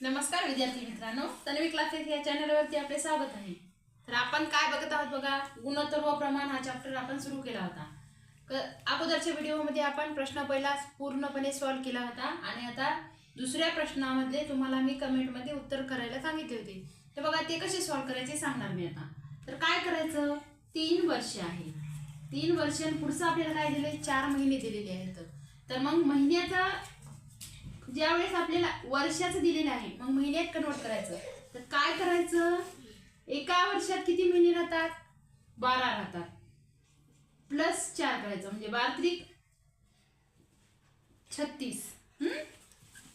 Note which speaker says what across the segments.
Speaker 1: नमस्कार विद्यार्थी मित्रांनो तन्वी क्लासेस या चॅनलवरती आपले स्वागत आहे. तर आपण काय बघत आहोत बघा गुणोत्तर व प्रमाण हा चॅप्टर आपण सुरू केला होता. अगोदरच्या व्हिडिओमध्ये आपण प्रश्न पहिला पूर्णपणे सॉल्व्ह केला होता आणि आता दुसऱ्या प्रश्नामध्ये तुम्हाला मी कमेंटमध्ये उत्तर करायला सांगितले होते. तर बघा ते कसे सॉल्व्ह करायचे सांगणार मी आता. तर काय करायचं? तीन वर्ष आहे. तीन वर्ष आणि पुढचं आपल्याला काय दिले चार महिने दिलेले आहेत. तर मग महिन्याचा ज्यावेळेस आपल्याला वर्षाचं दिलेलं आहे मग महिन्यात कन्वर्ट करायचं. तर काय करायचं? एका वर्षात किती महिने राहतात? बारा राहतात. प्लस चार करायचं म्हणजे बारा त्रिक छत्तीस. हम्म?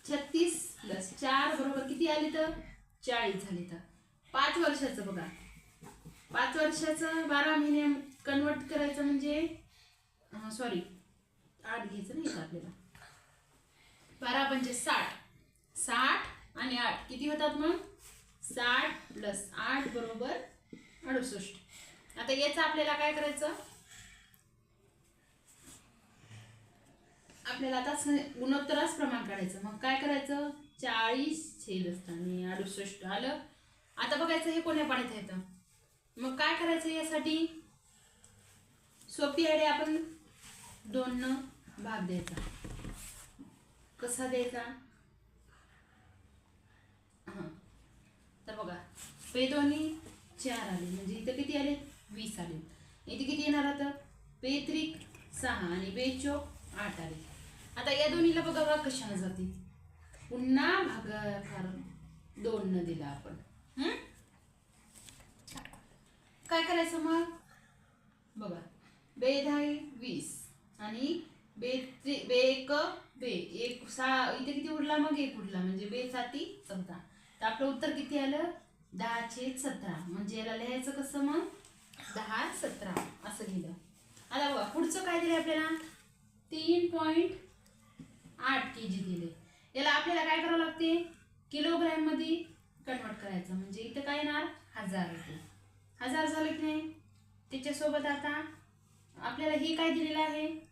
Speaker 1: छत्तीस प्लस चार बरोबर किती आले तर? चाळीस झाले तर. पाच वर्षाचं बघा. पाच वर्षाचं बारा महिने कन्वर्ट करायचं म्हणजे सॉरी आठ घ्यायचं नाही का आपल्याला? बारा पंचे साठ. साठ आणि आठ. किती होतात मग? साठ प्लस आठ बरोबर अडुसष्ट. आता याचं आपल्याला काय करायचं? आपल्याला आता गुणोत्तरच गुणोत्तरास प्रमाण काढायचं. मग काय करायचं? चाळीस छेद असताना अडुसष्ट आलं. आता बघायचं हे कोण्या पाण्यात येतं मग काय करायचं यासाठी? सोपी आयडिया आपण दोन भाग द्यायचा. कसा द्यायचा? हां तर बघा पे दोन्ही चार आले. म्हणजे इथं किती आले? वीस आले. इथे किती येणार आता? पे त्रिक सहा आणि बे चौक आठ आले. आता या दोन्हीला बघा बघा कशाने जाते? पुन्हा भागाकार दोन न दिला आपण. काय करायचं मग? बघा बे दहा वीस आणि बे त्रि- बे एक बे एक सहा इथे किती उरला? मग एक उरला. म्हणजे बे साती चौदा तर आपलं उत्तर किती आलं? दहा छेद सतरा. म्हणजे याला लिहायचं कसं मग? दहा सतरा. असं लिहिलं. आता बघा पुढचं काय दिलं आपल्याला? तीन पॉईंट आठ के जी दिले. याला आपल्याला काय करावं लागते? किलोग्रॅममध्ये कन्वर्ट करायचं. म्हणजे इथं काय येणार? हजार येते हजार झालं की नाही? त्याच्यासोबत आता आपल्याला हे काय दिलेलं आहे?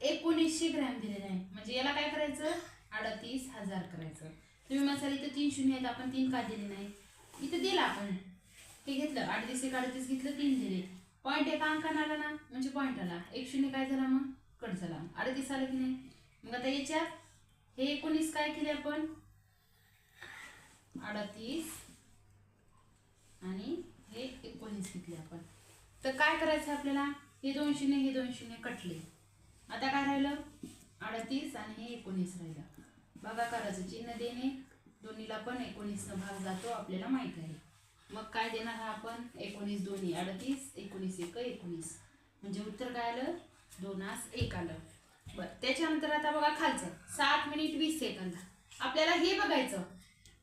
Speaker 1: एकोणीसशे ग्रॅम दिलेले आहे. म्हणजे याला काय करायचं? अडतीस हजार करायचं. तुम्ही मसाले इथं तीन शून्य आहेत आपण तीन का दिले नाही? इथं दिलं आपण. हे घेतलं अडतीस एक अडतीस घेतलं तीन दिले. पॉईंट एका अंकानं आला ना म्हणजे पॉईंट आला. एक शून्य काय झाला मग? कट झाला. अडतीस आलं की नाही? मग आता याच्यात हे एकोणीस काय केले आपण? अडतीस आणि हे एकोणीस घेतले आपण. तर काय करायचं आपल्याला? हे दोन शून्य हे दोन शून्य कटले. आता काय राहिलं? अडतीस आणि हे एकोणीस राहिलं. भागाकाराचं चिन्ह देणे दोन्हीला पण एकोणीसनं भाग जातो आपल्याला माहीत आहे. मग काय देणार हा आपण? एकोणीस दोन्ही. अडतीस एकोणीस एक एकोणीस. म्हणजे उत्तर काय आलं? दोनास एक आलं. बरं त्याच्यानंतर आता बघा खालचं. सात मिनिट वीस सेकंद. आपल्याला हे बघायचं.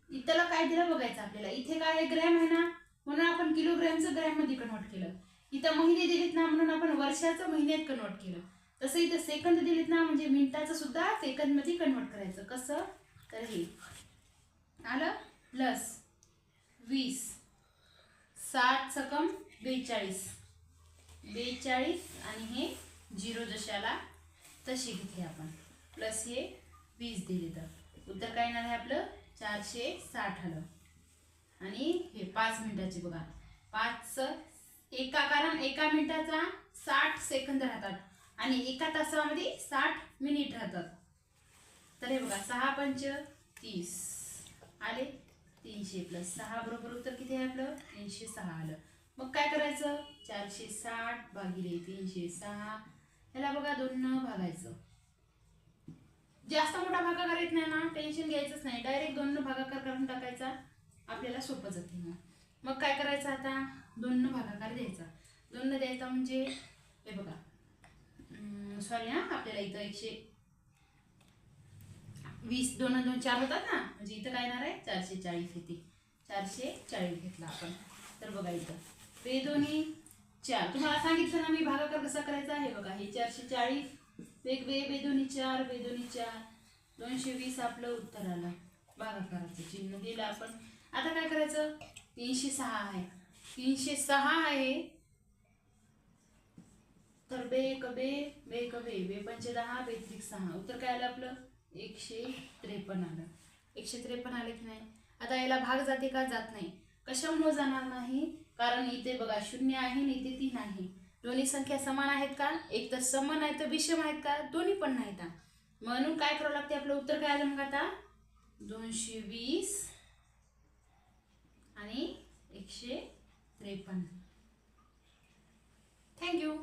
Speaker 1: इथला काय दिलं बघायचं आपल्याला. इथे काय आहे? ग्रॅम आहे ना? म्हणून आपण किलोग्रॅमचं ग्रॅममध्ये कन्वर्ट केलं. इथं महिने दिलेत ना? म्हणून आपण वर्षाचं महिन्यात कन्वर्ट केलं. तसं इथं सेकंद दिलेत ना म्हणजे मिनिटाचं सुद्धा सेकंदमध्ये कन्वर्ट करायचं. कसं? तर हे. आलं? प्लस वीस. साठ सकम बेचाळीस. बेचाळीस आणि हे झिरो जशाला तसे घेतले आपण. प्लस हे वीस दिले तर. उत्तर काय येणार आहे आपलं? चारशे साठ आलं. आणि हे पाच मिनिटाचे बघा. पाच एका कारण एका मिनिटाचा साठ सेकंद राहतात. आणि एका तासामध्ये साठ मिनिट राहतात. तर हे बघा सहा पंच तीस. आले? तीनशे प्लस सहा बरोबर उत्तर किती आहे आपलं? तीनशे सहा आलं. मग काय करायचं? चारशे साठ भागिले तीनशे सहा. ह्याला बघा दोन भागायचं. जास्त मोठा भागाकार येत नाही ना? टेन्शन घ्यायचंच नाही. डायरेक्ट दोन भागाकार करून टाकायचा. आपल्याला सोपं जाते मग मग काय करायचं आता? दोन भागाकार द्यायचा. दोन द्यायचा म्हणजे हे बघा. सॉरी हा आपल्याला इथं एकशे वीस दोन दोन चार होतात ना? म्हणजे इथं काय येणार आहे? चारशे चाळीस येते चारशे चाळीस घेतला आपण. तर बघा इथं. ते दोन्ही चार. तुम्हाला सांगितलं ना मी भागाकार कसा करायचा? आहे बघा हे चारशे चाळीस एक बे बे दोन्ही चार बे दोन्ही चार. दोनशे वीस आपलं उत्तर आलं. भागाकाराचं चिन्ह दिलं आपण. आता काय करायचं? तीनशे सहा आहे. तीनशे सहा आहे. तर बे एक बे बे एक बे बे पंचे दहा बे त्रिक सहा. उत्तर काय आलं आपलं? एकशे त्रेपन्न आलं. एकशे त्रेपन्न आले की नाही? आता याला भाग जाते का? जात नाही. कशामुळे जाणार नाही? कारण इथे बघा शून्य आहे आणि इथे तीन आहे. दोन्ही संख्या समान आहेत का? एक तर समान आहे तर विषम आहेत का? दोन्ही पण नाहीत हा. म्हणून काय करावं लागते आपलं? उत्तर काय आलं मग आता? दोनशे वीस आणि एकशे त्रेपन्न. थँक्यू